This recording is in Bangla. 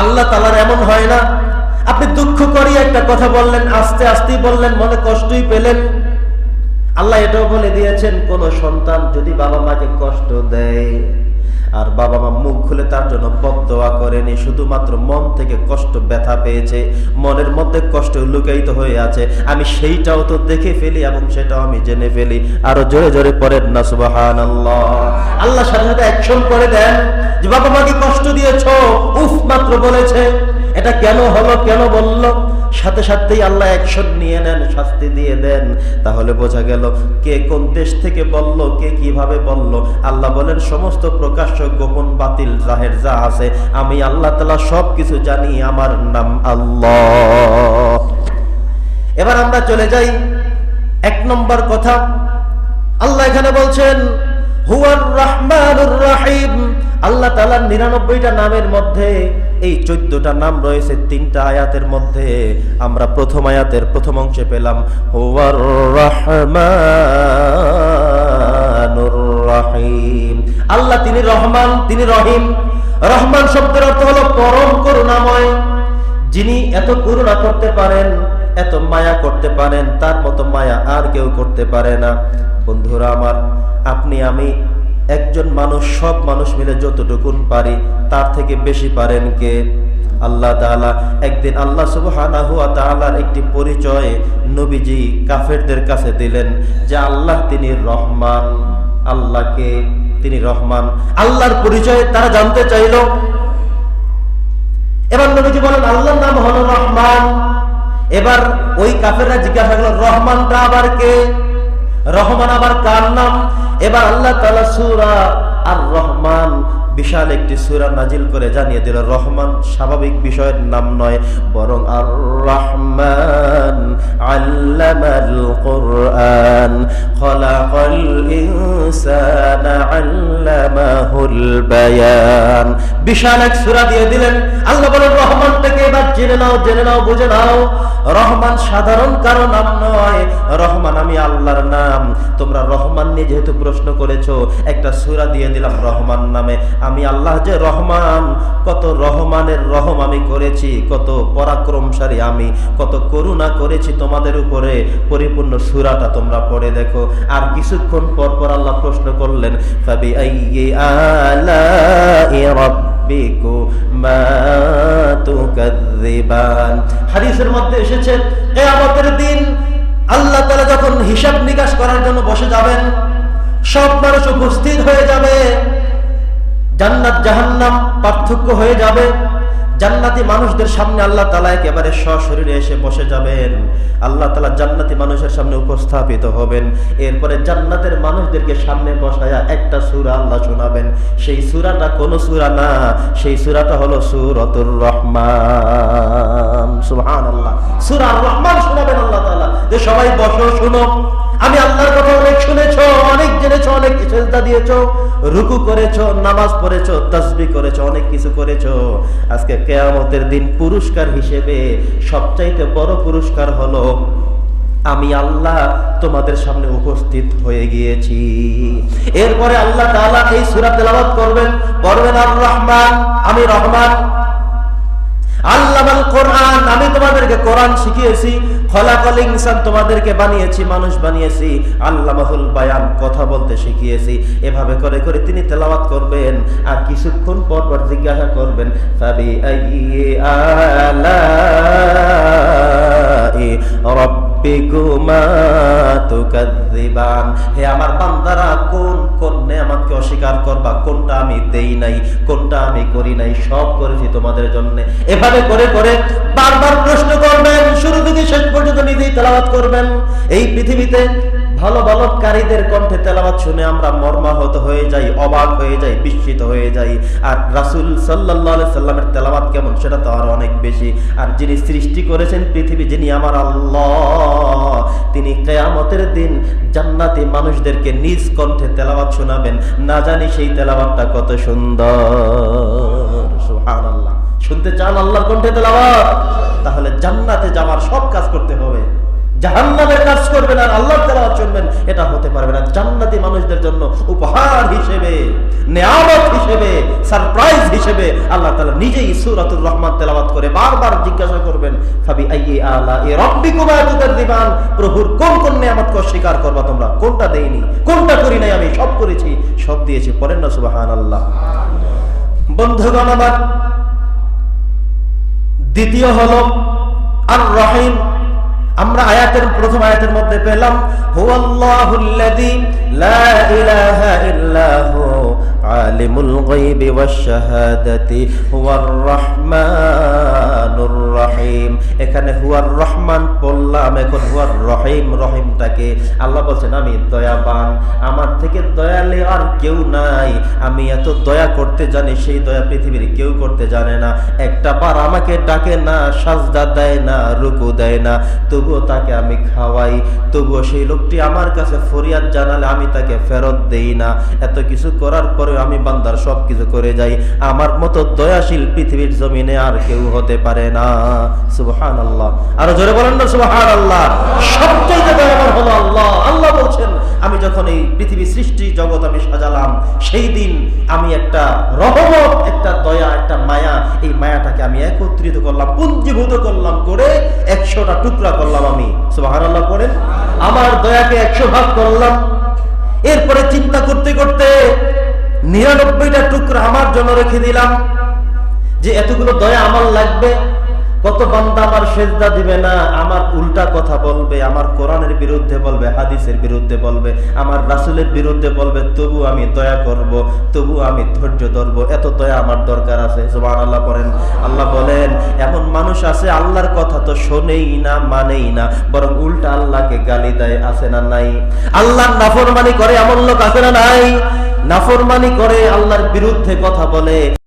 আল্লাহ তালার এমন হয় না। আপনি দুঃখ করি একটা কথা বললেন, আস্তে আস্তেই বললেন, মনে কষ্টই পেলেন। আল্লাহ এটাও বলে দিয়েছেন, কোন সন্তান যদি বাবা মাকে কষ্ট দেয়, আর বাবা মা মুখ খুলে তার জন্য বদোয়া করেনি, শুধুমাত্র মন থেকে কষ্ট ব্যথা পেয়েছে, মনের মধ্যে কষ্ট লুকায়িত হয়ে আছে, আমি সেইটাও তো দেখে ফেলি এবং সেটাও আমি জেনে ফেলি। আরও জোরে জোরে পড়েন না সুবাহান আল্লাহ আল্লাহ সাথে সাথে অ্যাকশন করে দেন যে, বাবা মাকে কষ্ট দিয়েছ? উফ, মাত্র বলেছে। এটা কেন হলো, কেন বলল? সাথে সাথেই আল্লাহ অ্যাকশন নিয়ে নেন, শাস্তি দিয়ে দেন। তাহলে বোঝা গেল কে কোন দেশ থেকে বলল, কে কীভাবে বলল। আল্লাহ বলেন, সমস্ত প্রকাশ্য গোপন বাতিল জাহের যা আছে, আমি আল্লাহ তালা সব কিছু জানি, আমার নাম আল্লাহ। এবার আমরা চলে যাই। এক নম্বর কথা, আল্লাহ এখানে বলছেন হুয়ার রহমানুর রাহিম। আল্লাহ তালার নিরানব্বইটা নামের মধ্যে এই চোদ্দটা নাম রয়েছে তিনটা আয়াতের মধ্যে। আমরা প্রথম আয়াতের প্রথম অংশে পেলাম, হুয়ার রহমানুর রাহিম। আল্লাহ তিনি রহমান, তিনি রহিম। রহমান শব্দের অর্থ হলো পরম করুণাময়। যিনি এত করুণা করতে পারেন, এত মায়া করতে পারেন, তার মতো মায়া আর কেউ করতে পারে না। বন্ধুরা আমার, আপনি, আমি একজন মানুষ, সব মানুষ মিলে যতটুকুন পারি তার থেকে বেশি পারেন কে? আল্লাহ তাআলা একদিন আল্লাহ তাআলার একটি পরিচয় নবীজি কাফেরদের কাছে দিলেন যে আল্লাহ তিনি রহমান, আল্লাহকে তিনি রহমান। আল্লাহর পরিচয় তারা জানতে চাইলো। এবার নবীজি বলেন, আল্লাহর নাম হলো রহমান। এবার ওই কাফেররা জিজ্ঞাসা করল, রহমানটা আবার কে? রহমান আবার কার নাম? এবার আল্লাহ তালা সুরা আর রহমান বিশাল একটি সুরা নাজিল করে জানিয়ে দিল, রহমান স্বাভাবিক বিষয়ের নাম নয়, বরং আর রহমান আল্লামাল কুরআন। বিশাল এক সূরা দিয়ে দিলেন। আল্লাহ বলেন, রহমানটাকে এবার জেনে নাও জেনে নাও, বুঝে নাও। রহমান সাধারণ কারও নাম নয়। রহমান, আমি আল্লাহর নাম। তোমরা রহমান নিয়ে যেহেতু প্রশ্ন করেছ, একটা সূরা দিয়ে দিলাম রহমান নামে। আমি আল্লাহ যে রহমান, কত রহমানের রহম আমি করেছি, কত পরাক্রমশালী আমি, কত করুণা করেছি তোমাদের উপরে। পরিপূর্ণ সুরাটা তোমরা পড়ে দেখো। আর কিছুক্ষণ পর পর আল্লাহ প্রশ্ন করলেন ফাবি আলাই রাব্বিকুমা তুকাযযিবান হাদিসের মধ্যে এসেছে, কিয়ামতের দিন আল্লাহ তাআলা যখন হিসাব নিকাশ করার জন্য বসে যাবেন, সব মানুষ উপস্থিত হয়ে যাবে, জান্নাত জাহান্নাম পার্থক্য হয়ে যাবে। জান্নাতি মানুষদের সামনে আল্লাহ তালা একেবারে সশরীরে এসে বসে যাবেন। আল্লাহ তালা জান্নাতি মানুষের সামনে উপস্থাপিত হবেন। এরপরে জান্নাতের মানুষদেরকে সামনে বসায়া একটা সুরা আল্লাহ শোনাবেন। সেই সুরাটা কোন সুরা না, সেই সুরাটা হলো সুরতুর রহমান। সুহান আল্লাহ সুরা রহমান শোনাবেন আল্লাহ তালা। যে সবাই বসো, শুনো। আমি আল্লাহর কথা অনেক শুনেছো, অনেক জেনেছো, অনেক সেজদা দিয়েছ। রুকু করেছ, নামাজ পড়েছো, তসবি করেছ, অনেক কিছু করেছ। আজকে কেয়ামতের দিন পুরস্কার হিসেবে সবচাইতে বড় পুরস্কার হলো, আমি আল্লাহ তোমাদের সামনে উপস্থিত হয়ে গিয়েছি। এরপরে আল্লাহ তাআলা এই সূরা করবেন আর রহমান আমি রহমান আল্লামাল কোরআন, আমি তোমাদেরকে কোরআন শিখিয়েছি, খলাকল ইনসান তোমাদেরকে বানিয়েছি, মানুষ বানিয়েছি, আল্লামাহুল বায়ান কথা বলতে শিখিয়েছি। এভাবে করে করে তিনি তেলাওয়াত করবেন, আর কিছুক্ষণ পর পর জিজ্ঞাসা করবেন আলাই রাব্বিকুমা তুকাযযিবান হে আমার বান্দারা, কোন কোন নেয়ামতকে অস্বীকার করবা? কোনটা আমি দেই নাই, কোনটা আমি করি নাই? সব করেছি তোমাদের জন্য। এভাবে করে করে বারবার প্রশ্ন করবেন, শুরু থেকে শেষ পর্যন্ত নিজেই তেলাওয়াত করবেন। এই পৃথিবীতে ভালো বালককারীদের কণ্ঠে তেলাওয়াত শুনে আমরা মর্মাহত হয়ে যাই, অবাক হয়ে যাই, বিস্মিত হয়ে যাই। আর রাসূল আলাইহি সাল্লামের তেলাওয়াত কেমন? সেটা তো আরও অনেক বেশি। আর যিনি সৃষ্টি করেছেন পৃথিবী, যিনি আমার আল্লাহ, তিনি কিয়ামতের দিন জান্নাতি মানুষদেরকে নিজ কণ্ঠে তেলাওয়াত শোনাবেন। না জানি সেই তেলাওয়াতটা কত সুন্দর। সুবহানাল্লাহ। শুনতে চান আল্লাহর কণ্ঠে তেলাওয়াত? তাহলে জান্নাতে যাওয়ার সব কাজ করতে হবে। জাহান্নামের কাজ আল্লাহ তেলাওয়াত শুনবেন, এটা হতে পারবে না। জান্নাতি মানুষদের জন্য উপহার হিসেবে, নেয়ামত হিসেবে সারপ্রাইজ হিসেবে আল্লাহ তাআলা নিজেই সূরাতুর রহমান করে বারবার জিজ্ঞাসা করবেন আলা তুকাযিবান প্রভুর কোন কোন নিয়ামতকে অস্বীকার করবা তোমরা? কোনটা দেইনি? কোনটা করি নাই আমি? সব করেছি, সব দিয়েছি, পড়েন না, সুবহানাল্লাহ। বন্ধুগণ আমার, দ্বিতীয় হলো আর রহিম আমরা আয়াতের, প্রথম আয়াতের মধ্যে পেলাম হুয়াল্লাহুল্লাযী লা ইলাহা ইল্লা হু আলিমুল গায়বি ওয়াশ শাহাদাতি হুয়ার রহমানুর রহিম। এখানে হুয়ার রহমান বললাম এখন হুয়ার রহিম রহিমটাকে আল্লাহ বলছেন, আমি দয়াবান, আমার থেকে দয়ালে কেউ নাই। আমি এত দয়া করতে জানি, সেই দয়া পৃথিবীর কেউ করতে জানে না। একটা বার আমাকে ডাকে না, সাজদা দেয় না, রুকু দেয় না। তবুও তাকে আমি খাওয়াই। তবুও সেই লোকটি আমার কাছে ফরিয়াদ জানালে আমি তাকে ফেরত দেই না। এত কিছু করার পরে আমি বান্দার সব কিছু করে যাই। আমার মতো দয়াশীল পৃথিবীর জমিনে আর কেউ হতে পারে না। সুবহান আল্লাহ আরও জোরে বলেন না সুবহান আল্লাহ সবচেয়ে এই পৃথিবী সৃষ্টি জগৎ আমি সাজালাম। সেই দিন আমি একটা রহমত, একটা দয়া, একটা মায়া, এই মায়াটাকে আমি একত্রিত করলাম, পুঞ্জীভূত করলাম, করে একশোটা টুকরা করলাম আমি। আল্লাহ করেন আমার দয়াকে একশো ভাগ করলাম। এরপরে চিন্তা করতে করতে নিরানব্বইটা টুকরা আমার জন্য রেখে দিলাম যে এতগুলো দয়া আমার লাগবে। কত বান্দা আমার সেজদা দিবে না, আমার উল্টা কথা বলবে, আমার কোরআনের বিরুদ্ধে বলবে, হাদিসের বিরুদ্ধে বলবে, আমার রাসুলের বিরুদ্ধে বলবে, তবু আমি দয়া করব, তবু আমি ধৈর্য ধরব, এত দয়া আমার দরকার আছে সুবহান আল্লাহ করেন আল্লাহ বলেন, এমন মানুষ আছে, আল্লাহর কথা তো শোনেই না, মানেই না, বরং উল্টা আল্লাহকে গালি দেয়, আছে না নাই? আল্লাহর নাফরমানি করে এমন লোক আছে না নাই? নাফরমানি করে আল্লাহর বিরুদ্ধে কথা বলে।